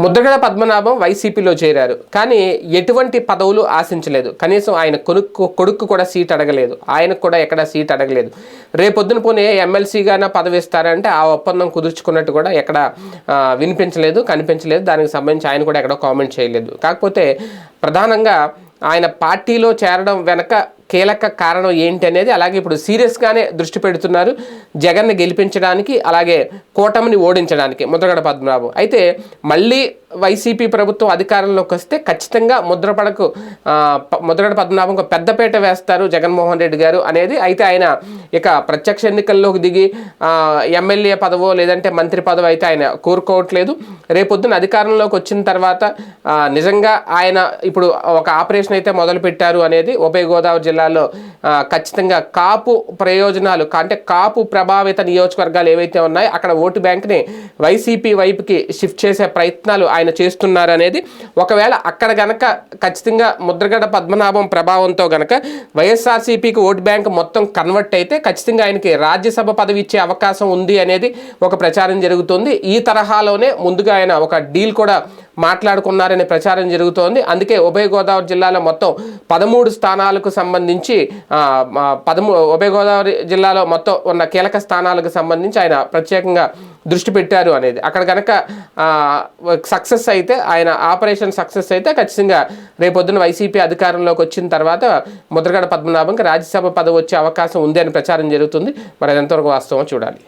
ముద్రగడ పద్మనాభం వైసీపీలో చేరారు. కానీ ఎటువంటి పదవులు ఆశించలేదు. కనీసం ఆయన కొనుక్కు కొడుకు కూడా సీట్ అడగలేదు. ఆయనకు కూడా ఎక్కడ సీట్ అడగలేదు. రేపొద్దున పోనీ ఎమ్మెల్సీగానే పదవి ఇస్తారంటే ఆ ఒప్పందం కుదుర్చుకున్నట్టు కూడా ఎక్కడ వినిపించలేదు కనిపించలేదు. దానికి సంబంధించి ఆయన కూడా ఎక్కడ కామెంట్ చేయలేదు. కాకపోతే ప్రధానంగా ఆయన పార్టీలో చేరడం వెనక కీలక కారణం ఏంటి అనేది అలాగే ఇప్పుడు సీరియస్గానే దృష్టి పెడుతున్నారు. జగన్ని గెలిపించడానికి అలాగే కూటమిని ఓడించడానికి ముద్రగడ పద్మనాభం. అయితే మళ్ళీ వైసీపీ ప్రభుత్వం అధికారంలోకి వస్తే ఖచ్చితంగా ముద్రపడకు ముద్రగడ పద్మనాభం ముద్రగడ పద్మనాభంకు పెద్దపేట వేస్తారు జగన్మోహన్ రెడ్డి గారు అనేది అయితే ఆయన ఇక ప్రత్యక్ష ఎన్నికల్లోకి దిగి ఎమ్మెల్యే పదవో లేదంటే మంత్రి పదవి అయితే ఆయన కోరుకోవట్లేదు. రేపొద్దున అధికారంలోకి వచ్చిన తర్వాత నిజంగా ఆయన ఇప్పుడు ఒక ఆపరేషన్ అయితే మొదలుపెట్టారు అనేది ఉభయ గోదావరి జిల్లా జిల్లాలో ఖచ్చితంగా కాపు ప్రయోజనాలు అంటే కాపు ప్రభావిత నియోజకవర్గాలు ఏవైతే ఉన్నాయో అక్కడ ఓటు బ్యాంక్ని వైసీపీ వైపుకి షిఫ్ట్ చేసే ప్రయత్నాలు ఆయన చేస్తున్నారు అనేది ఒకవేళ అక్కడ గనక ఖచ్చితంగా ముద్రగడ పద్మనాభం ప్రభావంతో గనక వైఎస్ఆర్సీపీకి ఓటు బ్యాంక్ మొత్తం కన్వర్ట్ అయితే ఖచ్చితంగా ఆయనకి రాజ్యసభ పదవి ఇచ్చే అవకాశం ఉంది అనేది ఒక ప్రచారం జరుగుతుంది. ఈ తరహాలోనే ముందుగా ఆయన ఒక డీల్ కూడా మాట్లాడుకున్నారనే ప్రచారం జరుగుతోంది. అందుకే ఉభయ గోదావరి జిల్లాలో మొత్తం పదమూడు స్థానాలకు సంబంధించి పదమూ ఉభయ గోదావరి జిల్లాలో మొత్తం ఉన్న కీలక స్థానాలకు సంబంధించి ఆయన ప్రత్యేకంగా దృష్టి పెట్టారు అనేది. అక్కడ కనుక సక్సెస్ అయితే ఆయన ఆపరేషన్ సక్సెస్ అయితే ఖచ్చితంగా రేపొద్దున వైసీపీ అధికారంలోకి వచ్చిన తర్వాత ముద్రగడ పద్మనాభంకి రాజ్యసభ పదవి వచ్చే అవకాశం ఉంది అని ప్రచారం జరుగుతుంది. మరి అది ఎంతవరకు వాస్తవం చూడాలి.